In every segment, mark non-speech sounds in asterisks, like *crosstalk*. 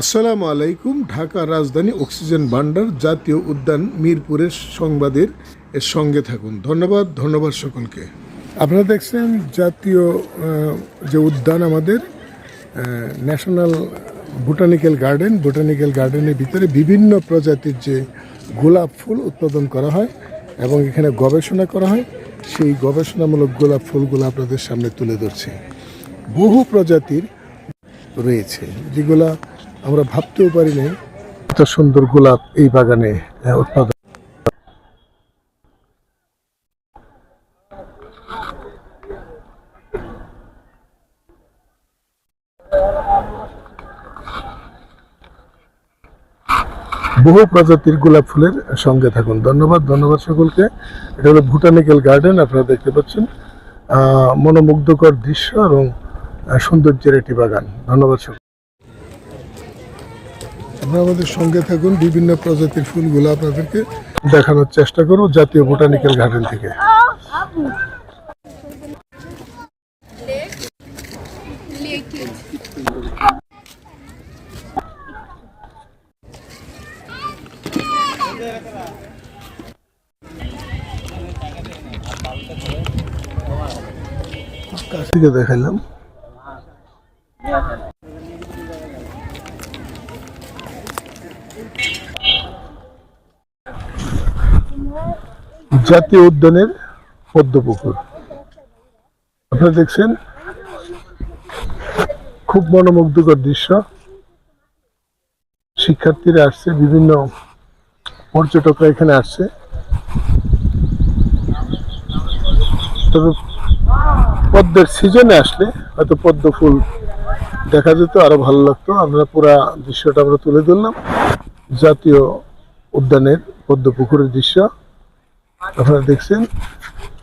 আসসালামু আলাইকুম, ঢাকা রাজধানী অক্সিজেন ভান্ডার জাতীয় উদ্যান মিরপুরের সংবাদের এর সঙ্গে থাকুন। ধন্যবাদ ধন্যবাদ সকলকে। আপনারা দেখছেন জাতীয় যে উদ্যান আমাদের ন্যাশনাল বোটানিক্যাল গার্ডেন। বোটানিক্যাল গার্ডেনের ভিতরে বিভিন্ন প্রজাতির যে গোলাপ ফুল উৎপাদন করা হয় এবং এখানে গবেষণা করা হয়। সেই গবেষণামূলক গোলাপ ফুলগুলো আপনাদের সামনে তুলে ধরছি। বহু প্রজাতির রয়েছে। যেগুলা আমরা ভাবতেও পারি নাই এত সুন্দর গোলাপ এই বাগানে উৎপাদন। বহু প্রজাতির গোলাপ ফুলের সঙ্গে থাকুন। ধন্যবাদ ধন্যবাদ সকলকে। এটা হলো ভুটানিক্যাল গার্ডেন, আপনারা দেখতে পাচ্ছেন। মনোমুগ্ধকর দৃশ্য এবং সৌন্দর্যের একটি বাগান। ধন্যবাদ সকল আপনারা আমাদের সঙ্গে থাকুন, বিভিন্ন প্রজাতির ফুলগুলো আপনাদেরকে দেখানোর চেষ্টা করব জাতীয় বোটানিক্যাল গার্ডেন থেকে। কাছ থেকে দেখাইলাম। জাতীয় উদ্যানের পদ্মপুকুর। আপনারা দেখছেন? খুব মনোমুগ্ধকর দৃশ্য। শিক্ষার্থীরা আসছে, বিভিন্ন পর্যটকরা এখানে আসছে। তবে পদ্মের সিজনে আসলে হয়তো পদ্ম ফুল দেখা যেত, আরও ভালো লাগতো। আমরা পুরা দৃশ্যটা আমরা তুলে ধরলাম। জাতীয় উদ্যানের পদ্ম পুকুরের দৃশ্য। আপনারা দেখছেন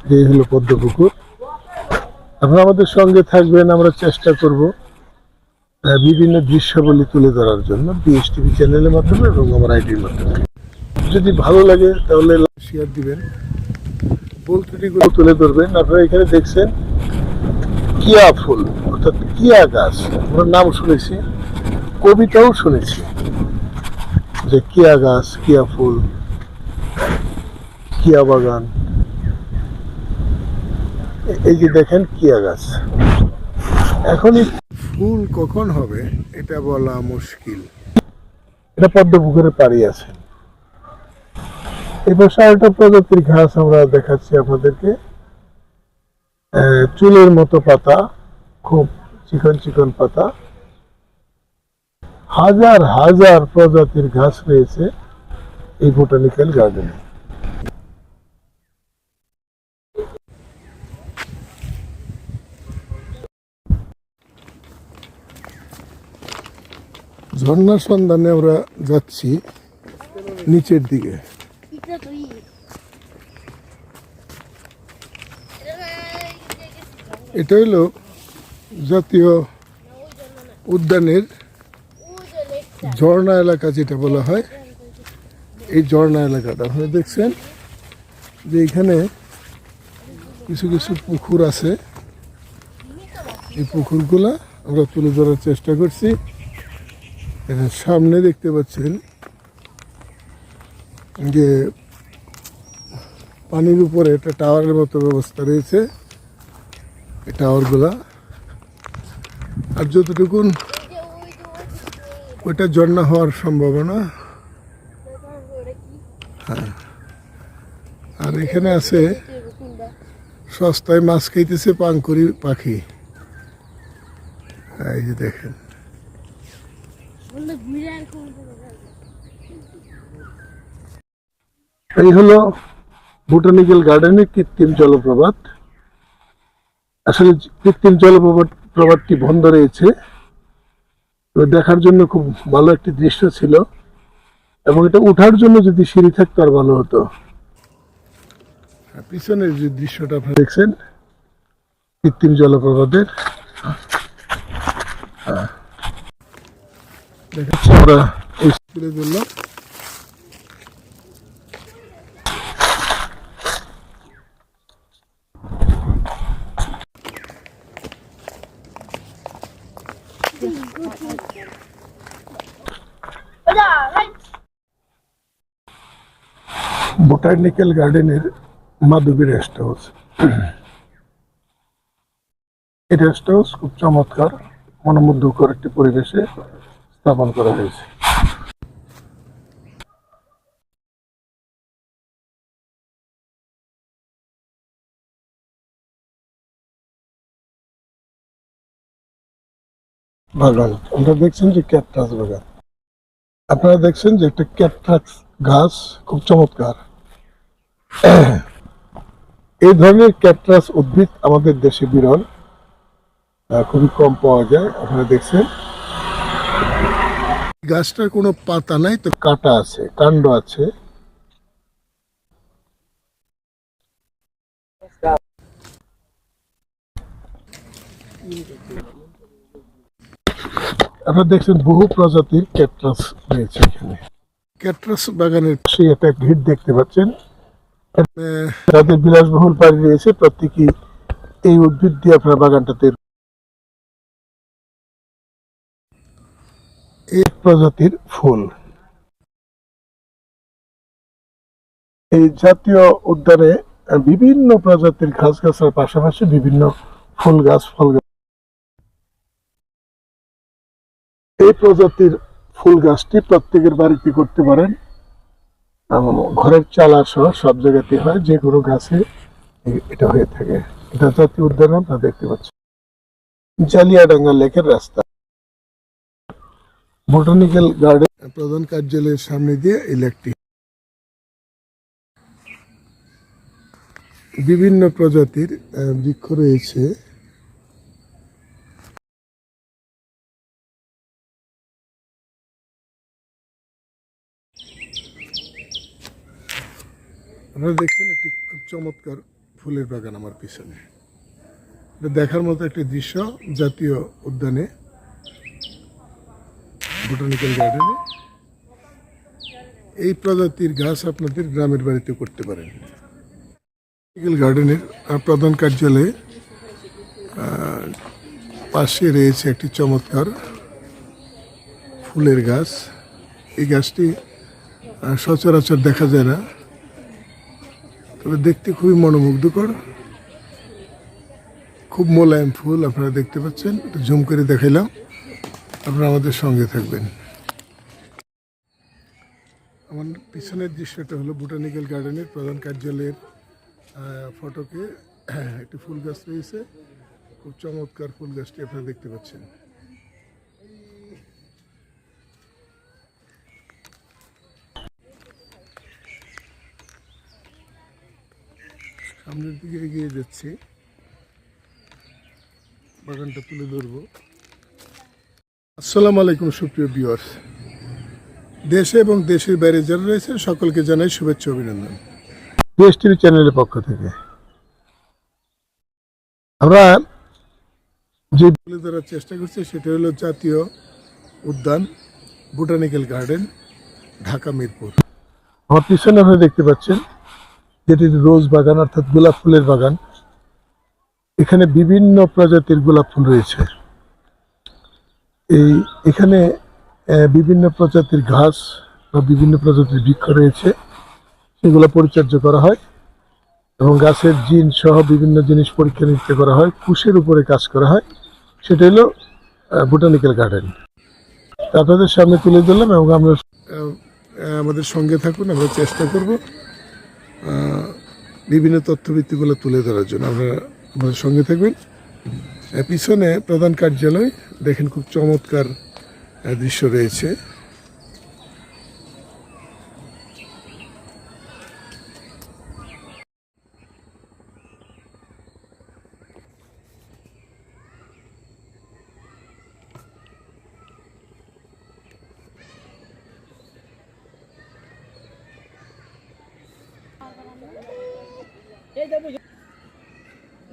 যে হলো পদ্ম পুকুর আপনারা আমাদের সঙ্গে থাকবেন, আমরা চেষ্টা করব বিভিন্ন দৃশ্যাবলী তুলে ধরার জন্য বিএসটিভি চ্যানেলের মাধ্যমে এবং আমার আইডির মাধ্যমে। যদি ভালো লাগে, তাহলে শেয়ার দিবেন। ত্রুটিগুলো তুলে ধরবেন। আপনারা এখানে দেখছেন, কিয়া ফুল, অর্থাৎ কিয়া গাছ। আমরা নাম শুনেছি, কবিতাও শুনেছি যে কিয়া গাছ, কিয়া ফুল কিয়া বাগান। এই যে দেখেন কিয়া গাছ। এখনই ফুল কখন হবে এটা বলা মুশকিল। এটা পদ্ম পুকুরের পাড়ি আছে। পাশে আরেকটা প্রজাতির ঘাস আমরা দেখাচ্ছি আপনাদেরকে। চুলের মতো পাতা খুব চিকন চিকন পাতা। হাজার হাজার প্রজাতির ঘাস রয়েছে এই বোটানিক্যাল গার্ডেনে। ঝর্ণার সন্ধানে আমরা যাচ্ছি নিচের দিকে. এটা হলো জাতীয় উদ্যানের ঝর্ণা এলাকা যেটা বলা হয়। এই ঝর্ণা এলাকাটা আপনারা দেখছেন যে এখানে কিছু কিছু পুকুর আছে। এই পুকুরগুলা আমরা তুলে ধরার চেষ্টা করছি। সামনে দেখতে পাচ্ছেন যে পানির উপরে একটা টাওয়ারের মতো ব্যবস্থা রয়েছে। এই টাওয়ারগুলা আর যতটুকুন ওইটা ঝর্ণা হওয়ার সম্ভাবনা। হ্যাঁ। আর এখানে আছে সস্তায় মাছ খাইতেছে পাঙ্কুরি পাখি। হ্যাঁ এই যে দেখেন। এই হলো বোটানিক্যাল গার্ডেনের কৃত্রিম জলপ্রপাত। আসলে কৃত্রিম জলপ্রপাত, প্রপাতটি বন্ধ রয়েছে। দেখার জন্য খুব ভালো একটি দৃশ্য ছিল। এবং এটা ওঠার জন্য যদি সিঁড়ি থাকতো আর ভালো হতো। পিছনের যে দৃশ্যটা আপনারা দেখছেন, কৃত্রিম জলপ্রপাতের হ্যাঁ। আমরা এই তুলে বোটানিক্যাল গার্ডেনের মাধবী রেস্ট হাউস এই রেস্ট হাউস খুব চমৎকার মনোমুগ্ধকর একটি পরিবেশে স্থাপন করা হয়েছে। বাগান আপনারা দেখছেন যে ক্যাকটাস বাগান। আপনারা দেখছেন যে একটা ক্যাকটাস গাছ খুব চমৎকার। এই ধরনের ক্যাকটাস উদ্ভিদ আমাদের দেশে বিরল খুবই কম পাওয়া যায়। আপনারা দেখছেন। গাছটার কোনো পাতা নাই তো কাটা আছে কাণ্ড আছে। আপনারা দেখছেন বহু প্রজাতির ক্যাকটাস রয়েছে এখানে। ক্যাকটাস বাগানের পাশে একটা ভিড় দেখতে পাচ্ছেন। যাদের বিলাসবহুল বাড়ি রয়েছে প্রত্যেকেই এই উদ্ভিদ দিয়ে আপনার বাগানটাতে এক প্রজাতির ফুল। এই জাতীয় উদ্যানে বিভিন্ন প্রজাতির ঘাস গাছের পাশাপাশি বিভিন্ন ফুল গাছ, ফল গাছ। এই প্রজাতির ফুল গাছটি প্রত্যেকের বাড়িতে করতে পারেন। ঘরের চালা সহ সব জায়গাতে হয়, যে কোনো গাছে এটা হয়ে থাকে। এটা জাতীয় উদ্যানে আপনারা দেখতে পাচ্ছেন জালিয়াডাঙ্গা লেকের রাস্তা। বোটানিক্যাল গার্ডেন প্রধান কার্যালয়ের সামনে দিয়ে এই লেকটি। বিভিন্ন প্রজাতির বৃক্ষ রয়েছে। আপনারা দেখছেন একটি খুব চমৎকার ফুলের বাগান আমার পিছনে। এটা দেখার মতো একটি দৃশ্য জাতীয় উদ্যানে। বোটানিক্যাল গার্ডেনে এই প্রজাতির গাছ আপনাদের গ্রামের বাড়িতে করতে পারেন। বোটানিক্যাল গার্ডেনের প্রধান কার্যালয়ে পাশে রয়েছে একটি চমৎকার ফুলের গাছ। এই গাছটি সচরাচর দেখা যায় না। তবে দেখতে খুবই মনোমুগ্ধকর। খুব মোলায়েম ফুল আপনারা দেখতে পাচ্ছেন। জুম করে দেখাইলাম। আপনারা আমাদের সঙ্গে থাকবেন। আমার পিছনের দৃশ্যটা হলো বোটানিক্যাল গার্ডেনের প্রধান কার্যালয়ের ফটোকে, *clears throat* একটি ফুল গাছ রয়েছে। খুব চমৎকার ফুল গাছটি আপনারা দেখতে পাচ্ছেন। সামনের দিকে এগিয়ে যাচ্ছি। বাগানটা তুলে ধরবো। আসসালামু আলাইকুম, সুপ্রিয় ভিউয়ার্স। দেশে এবং দেশের বাইরে যারা রয়েছেন, সকলকে জানাই শুভেচ্ছা অভিনন্দন। টিভি চ্যানেলের পক্ষ থেকে। আমরা যে তুলে ধরার চেষ্টা করছি, সেটা হলো জাতীয় উদ্যান, বোটানিক্যাল গার্ডেন, ঢাকা মিরপুর। আমার পিছনে আপনারা দেখতে পাচ্ছেন, যেটি রোজ বাগান, অর্থাৎ গোলাপ ফুলের বাগান। এখানে বিভিন্ন প্রজাতির গোলাপ ফুল রয়েছে। এই এখানে বিভিন্ন প্রজাতির ঘাস বা বিভিন্ন প্রজাতির বৃক্ষ রয়েছে। সেগুলো পরিচর্যা করা হয় এবং গাছের জিন সহ বিভিন্ন জিনিস পরীক্ষা নিরীক্ষা করা হয়। কুশের উপরে কাজ করা হয়। সেটা হলো বোটানিক্যাল গার্ডেন। আপনাদের সামনে তুলে ধরলাম এবং আমরা আমাদের সঙ্গে থাকুন, আমরা চেষ্টা করব বিভিন্ন তথ্যভিত্তিগুলো তুলে ধরার জন্য। আপনারা আমাদের সঙ্গে থাকবেন। পিছনে প্রধান কার্যালয় দেখেন খুব চমৎকার দৃশ্য রয়েছে।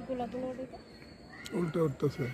গোলা তোলা উল্টা উঠতেছে।